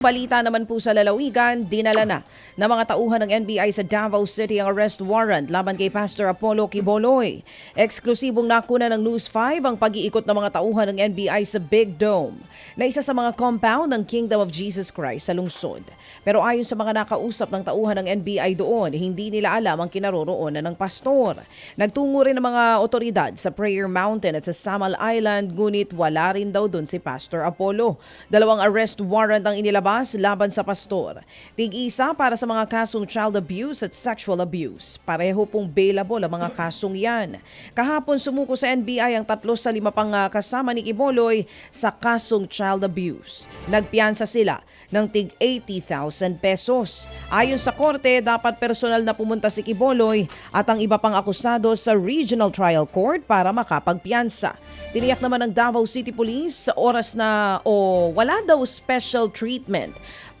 Balita naman po sa lalawigan, dinala na ng mga tauhan ng NBI sa Davao City ang arrest warrant laban kay Pastor Apollo Kiboloy. Eksklusibong nakuna ng News 5 ang pag-iikot ng mga tauhan ng NBI sa Big Dome na isa sa mga compound ng Kingdom of Jesus Christ sa lungsod. Pero ayon sa mga nakausap ng tauhan ng NBI doon, hindi nila alam ang kinaroroonan ng pastor. Nagtungo rin ng mga otoridad sa Prayer Mountain at sa Samal Island, ngunit wala rin daw doon si Pastor Apollo. Dalawang arrest warrant ang inilabas laban sa pastor. Tig-isa para sa mga kasong child abuse at sexual abuse. Pareho pong bailable ang mga kasong yan. Kahapon sumuko sa NBI ang tatlo sa lima pang ah, kasama ni Kiboloy sa kasong child abuse. Nagpiyansa sila ng tig 80,000 pesos. Ayon sa korte, dapat personal na pumunta si Kiboloy at ang iba pang akusado sa Regional Trial Court para makapagpiyansa. Tiniyak naman ng Davao City Police sa oras na o wala daw special treatment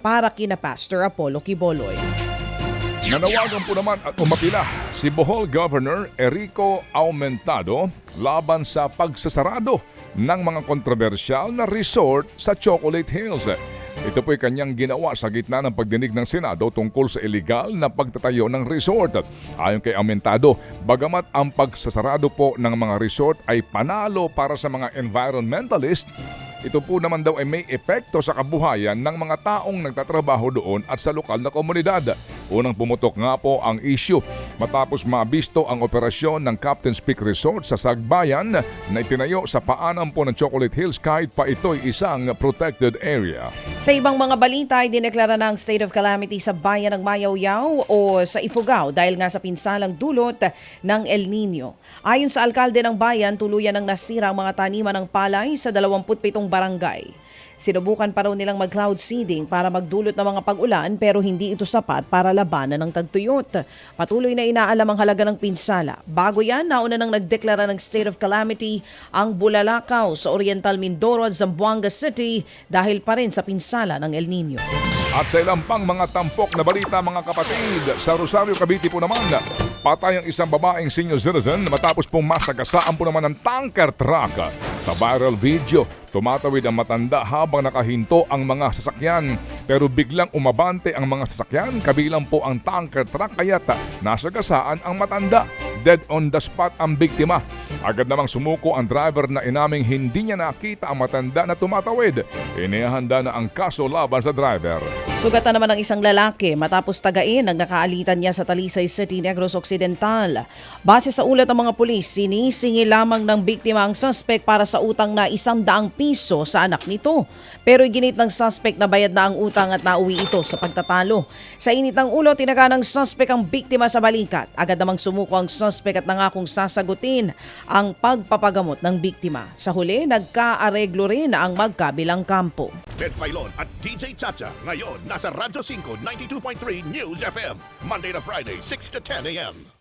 para kina Pastor Apollo Kiboloy. Nanawagan po naman at umapila si Bohol Governor Erico Aumentado laban sa pagsasarado ng mga kontrobersyal na resort sa Chocolate Hills. Ito po'y kanyang ginawa sa gitna ng pagdinig ng Senado tungkol sa illegal na pagtatayo ng resort. Ayon kay Aumentado, bagamat ang pagsasarado po ng mga resort ay panalo para sa mga environmentalist, ito po naman daw ay may epekto sa kabuhayan ng mga taong nagtatrabaho doon at sa lokal na komunidad. Unang pumutok nga po ang issue matapos mabisto ang operasyon ng Captain's Peak Resort sa Sagbayan na itinayo sa paanan po ng Chocolate Hills kahit pa ito'y isang protected area. Sa ibang mga balita ay dineklara na ang state of calamity sa bayan ng Mayaw-Yaw o sa Ifugao dahil nga sa pinsalang dulot ng El Nino. Ayon sa alkalde ng bayan, tuluyan ng nasira ang mga taniman ng palay sa 27 barangay. Sinubukan pa raw nilang mag-cloud seeding para magdulot ng mga pag-ulan pero hindi ito sapat para labanan ng tagtuyot. Patuloy na inaalam ang halaga ng pinsala. Bago yan, nauna nang nagdeklara ng state of calamity ang Bulalakaw sa Oriental Mindoro at Zamboanga City dahil pa rin sa pinsala ng El Nino. At sa ilang pang mga tampok na balita mga kapatid, sa Rosario Cavite po naman, patay ang isang babaeng senior citizen matapos pong masagasaan po naman ng tanker truck. Sa viral video, tumatawid ang matanda habang nakahinto ang mga sasakyan. Pero biglang umabante ang mga sasakyan, kabilang po ang tanker truck kaya't nasagasaan ang matanda. Dead on the spot ang biktima. Agad namang sumuko ang driver na inaming hindi niya nakita ang matanda na tumatawid. Inihanda na ang kaso laban sa driver. Sugatan naman ng isang lalaki matapos tagain ang nakaalitan niya sa Talisay City, Negros Occidental. Base sa ulat ng mga pulis, sinisingi lamang ng biktima ang suspect para sa utang na isang daang piso sa anak nito. Pero iginit ng suspect na bayad na ang utang at nauwi ito sa pagtatalo. Sa init ng ulo, tinaga ng suspect ang biktima sa balikat. Agad namang sumuko ang suspect at nangakong sasagutin ang pagpapagamot ng biktima. Sa huli, nagkaareglo rin ang magkabilang kampo. Ted Filon at DJ Chacha. Ngayon, nasa Radyo 5, 92.3 News FM. Monday to Friday, 6 to 10 a.m.